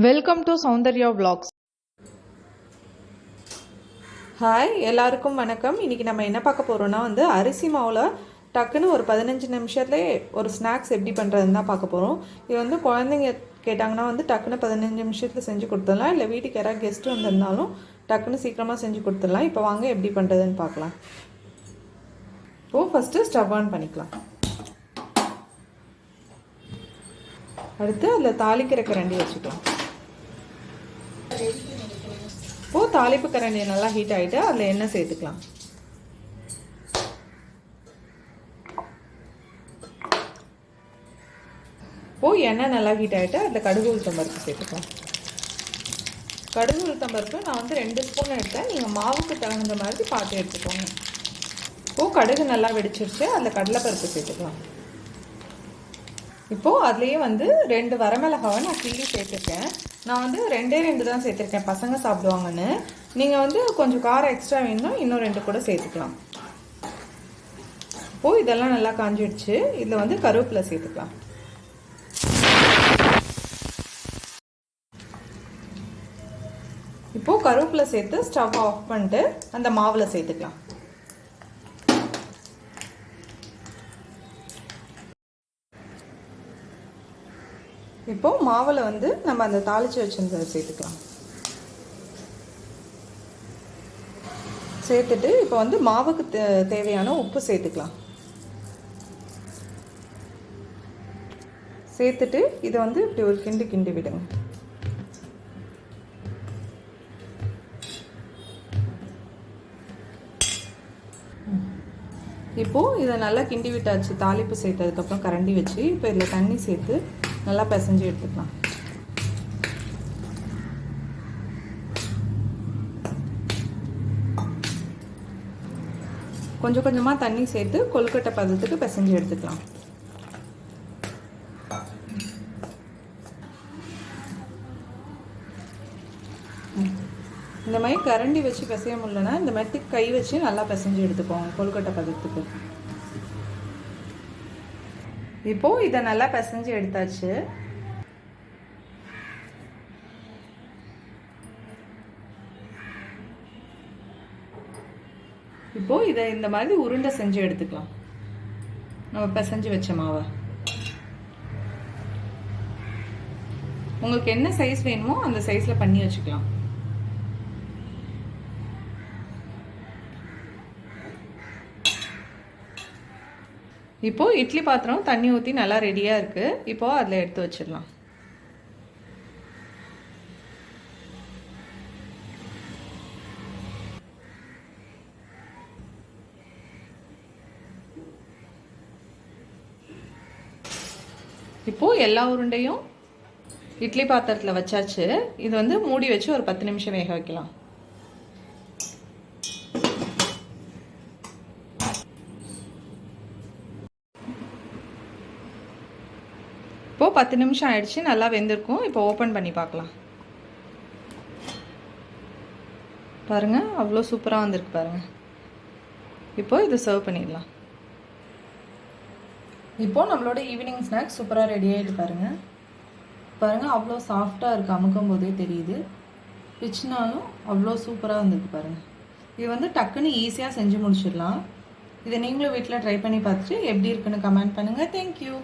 Welcome to Soundarya vlogs. Hi எல்லாருக்கும் வணக்கம். இன்றைக்கி நம்ம என்ன பார்க்க போகிறோன்னா வந்து அரிசி மாவில் டக்குன்னு ஒரு பதினஞ்சு நிமிஷத்துலேயே ஒரு ஸ்நாக்ஸ் எப்படி பண்ணுறதுன்னு தான் பார்க்க போகிறோம் இது வந்து குழந்தைங்க கேட்டாங்கன்னா வந்து டக்குன்னு பதினஞ்சு நிமிஷத்தில் செஞ்சு கொடுத்துடலாம். இல்லை வீட்டுக்கு யாராவது கெஸ்ட்டு வந்திருந்தாலும் டக்குன்னு சீக்கிரமாக செஞ்சு கொடுத்துடலாம். இப்போ வாங்க எப்படி பண்ணுறதுன்னு பார்க்கலாம். இப்போது ஃபஸ்ட்டு ஸ்டவ் ஆன் பண்ணிக்கலாம். அடுத்து அதில் தாளிக்கிற கரண்டி வச்சுக்கலாம். இப்போது தாளிப்பு கரண்டி நல்லா ஹீட் ஆகிட்டு அதில் எண்ணெய் சேர்த்துக்கலாம். இப்போது எண்ணெய் நல்லா ஹீட் ஆகிட்டு அதில் கடுகு உளுத்தம் பருப்பு சேர்த்துக்கலாம். கடுகு உளுத்தம் பருப்பு நான் வந்து ரெண்டு ஸ்பூன் எடுத்தேன். நீங்கள் மாவுக்கு தகுந்த மாதிரி பார்த்து எடுத்துக்கோங்க. இப்போது கடுகு நல்லா வெடிச்சிருச்சு. அதில் கடலைப்பருப்பு சேர்த்துக்கலாம். இப்போது அதுலேயே வந்து ரெண்டு வரமிளகாவை நான் கிள்ளி சேர்த்துருக்கேன். நான் வந்து ரெண்டே ரெண்டு தான் சேர்த்துருக்கேன். பசங்க சாப்பிடுவாங்கன்னு. நீங்கள் வந்து கொஞ்சம் காரம் எக்ஸ்ட்ரா வேணும்னா இன்னும் ரெண்டு கூட சேர்த்துக்கலாம். இப்போது இதெல்லாம் நல்லா காஞ்சிடுச்சு. இதில் வந்து கருவேப்பிலை சேர்த்துக்கலாம். இப்போது கருவேப்பிலை சேர்த்து ஸ்டவ் ஆஃப் பண்ணிட்டு அந்த மாவில் சேர்த்துக்கலாம். இப்போ மாவில் வந்து நம்ம அந்த தாளித்து வச்சுருந்ததை சேர்த்துக்கலாம். சேர்த்துட்டு இப்போ வந்து மாவுக்கு தே தேவையான உப்பு சேர்த்துக்கலாம். சேர்த்துட்டு இதை வந்து இப்படி ஒரு கிண்டு கிண்டி விடுங்க. இப்போது இதை நல்லா கிண்டி விட்டாச்சு தாளிப்பு சேர்த்ததுக்கப்புறம் கரண்டி வச்சு இப்போ இதில் தண்ணி சேர்த்து நல்லா பிசைஞ்சு எடுத்துக்கலாம். கொஞ்சம் கொஞ்சமாக தண்ணி சேர்த்து கொழுக்கட்டை பதத்துக்கு பிசைஞ்சு எடுத்துக்கலாம். இந்த மாதிரி கரண்டி வச்சு பிசைய முடியலன்னா இந்த மாதிரி கை வச்சு நல்லா பிசைஞ்சு எடுத்துக்கோங்க கொழுக்கட்டை பதத்துக்கு. இப்போது இதை நல்லா பிசைஞ்சு எடுத்தாச்சு. இப்போது இதை இந்த மாதிரி உருண்டை செஞ்சு எடுத்துக்கலாம். நம்ம பிசைஞ்சு வச்ச மாவை. உங்களுக்கு என்ன சைஸ் வேணுமோ அந்த சைஸில் பண்ணி வச்சுக்கலாம். இப்போது இட்லி பாத்திரம் தண்ணி ஊற்றி நல்லா ரெடியாக இருக்குது இப்போது அதில் எடுத்து வச்சிடலாம். இப்போது எல்லா உருண்டையும் இட்லி பாத்திரத்தில் வச்சாச்சு. இது வந்து மூடி வச்சு ஒரு பத்து நிமிஷம் வேக வைக்கலாம். இப்போது பத்து நிமிஷம் ஆயிடுச்சு நல்லா வெந்திருக்கும். இப்போ ஓப்பன் பண்ணி பார்க்கலாம். பாருங்கள் அவ்வளோ சூப்பராக வந்திருக்கு பாருங்கள் இப்போது இதை சர்வ் பண்ணிடலாம். இப்போது நம்மளோட ஈவினிங் ஸ்நாக்ஸ் சூப்பராக ரெடி ஆகிட்டு பாருங்கள் பாருங்கள் அவ்வளோ சாஃப்டாக இருக்குது அமுக்கும் போதே தெரியுது. பிச்சுனாலும் அவ்வளோ சூப்பராக வந்திருக்கு பாருங்கள் இது வந்து டக்குன்னு ஈஸியாக செஞ்சு முடிச்சிடலாம். இதை நீங்களும் வீட்டில் ட்ரை பண்ணி பார்த்துட்டு எப்படி இருக்குன்னு கமெண்ட் பண்ணுங்கள் தேங்க்யூ